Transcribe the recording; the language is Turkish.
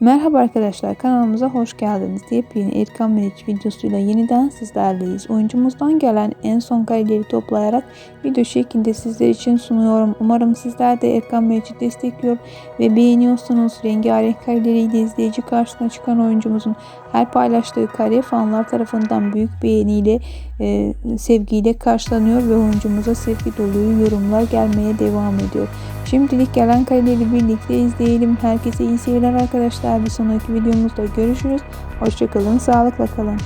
Merhaba arkadaşlar kanalımıza hoş geldiniz. Yepyeni Erkan Meriç videosuyla yeniden sizlerleyiz. Oyuncumuzdan gelen en son kareleri toplayarak video şeklinde sizler için sunuyorum. Umarım sizler de Erkan Meriç'i destekliyor ve beğeniyorsunuz. Rengarenk kareleriyle izleyici karşısına çıkan oyuncumuzun her paylaştığı kare fanlar tarafından büyük beğeniyle e, sevgiyle karşılanıyor ve oyuncumuza sevgi dolu yorumlar gelmeye devam ediyor. Şimdilik gelen kareleri birlikte izleyelim. Herkese iyi seyirler arkadaşlar. Bir sonraki videomuzda görüşürüz. Hoşçakalın, sağlıkla kalın.